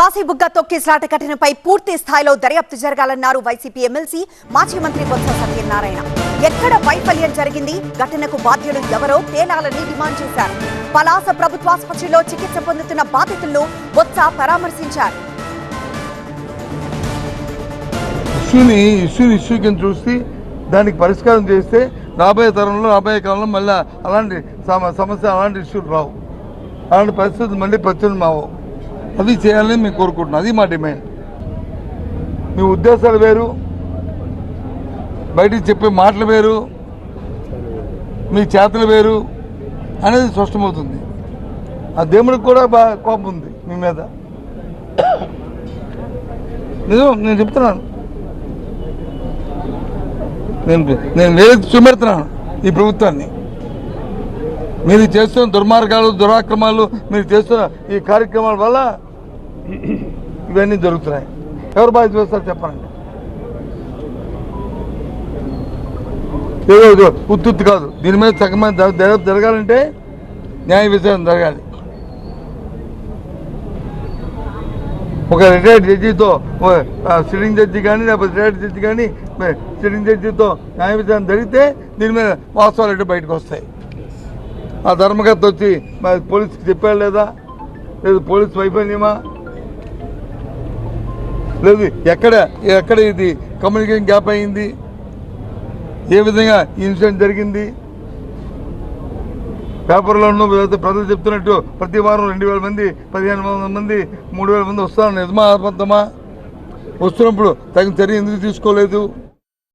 కాశీబుగ్గ తొక్కిస్లాట ఘటనపై పూర్తి స్థాయిలో దర్యాప్తు జరగాలన్నారు వైసీపీ ఎమ్మెల్సీ మాజీ మంత్రి బొత్స సత్యనారాయణ. ఎక్కడ వైఫల్యం జరిగింది? ఘటనకు బాధ్యులు ఎవరో తేలాలని డిమాండ్ చేశారు. పలాస ప్రభుత్వాసుపత్రిలో చికిత్స పొందుతున్న బాధితులను బొత్స పరామర్శించారు. ఇష్యూని ఇష్యూని ఇష్యూ కింద చూసి దానికి పరిష్కారం చేస్తే రాబోయే తరంలో రాబోయే కాలంలో మళ్ళీ అలాంటి సమ- సమస్య అలాంటి ఇష్యూలు రావు. అలాంటి పరిస్థితులు మళ్ళీ ప్రత్యున్మావు అది చేయాలని మేము కోరుకుంటున్నాం. అది మా డిమాండ్. మీ ఉద్దేశాలు వేరు. బయటికి చెప్పే మాటలు వేరు. మీ చేతలు వేరు అనేది స్పష్టమవుతుంది. ఆ దేవుడికి కూడా బాగా కోపం ఉంది మీ మీద. నిజం నేను చెప్తున్నాను. నేను నేను వేరే చూపెడుతున్నాను ఈ ప్రభుత్వాన్ని. మీరు చేస్తున్న దుర్మార్గాలు దురాక్రమాలు మీరు చేస్తున్న ఈ కార్యక్రమాల వల్ల ఇవన్నీ జరుగుతున్నాయి. ఎవరు బాధ్యత వేస్తారు చెప్పండి. ఏదో ఉత్తుత్తు కాదు. దీని మీద సగమైన దర్యాప్తు జరగాలంటే న్యాయ విచారణ జరగాలి. ఒక రిటైర్డ్ జడ్జితో సిట్టింగ్ జడ్జి కానీ లేకపోతే రిటైర్డ్ జడ్జి కానీ సిట్టింగ్ జడ్జితో న్యాయ విచారణ జరిగితే దీని మీద వాస్తవాలు అంటే బయటకు వస్తాయి. ఆ ధర్మకర్త వచ్చి మరి చెప్పాడు లేదా? లేదు పోలీస్ వైఫల్యమా? లేదు ఎక్కడ ఎక్కడ ఇది కమ్యూనికేషన్ గ్యాప్ అయింది? ఏ విధంగా ఇన్సిడెంట్ జరిగింది? పేపర్లోనూ ఉన్న ప్రజలు చెప్తున్నట్టు ప్రతి వారం రెండు వేల మంది పదిహేను వందల మంది మూడు వేల మంది వస్తున్నారు నిజమా అబద్ధమా? వస్తున్నప్పుడు తగిన చర్య ఎందుకు తీసుకోలేదు?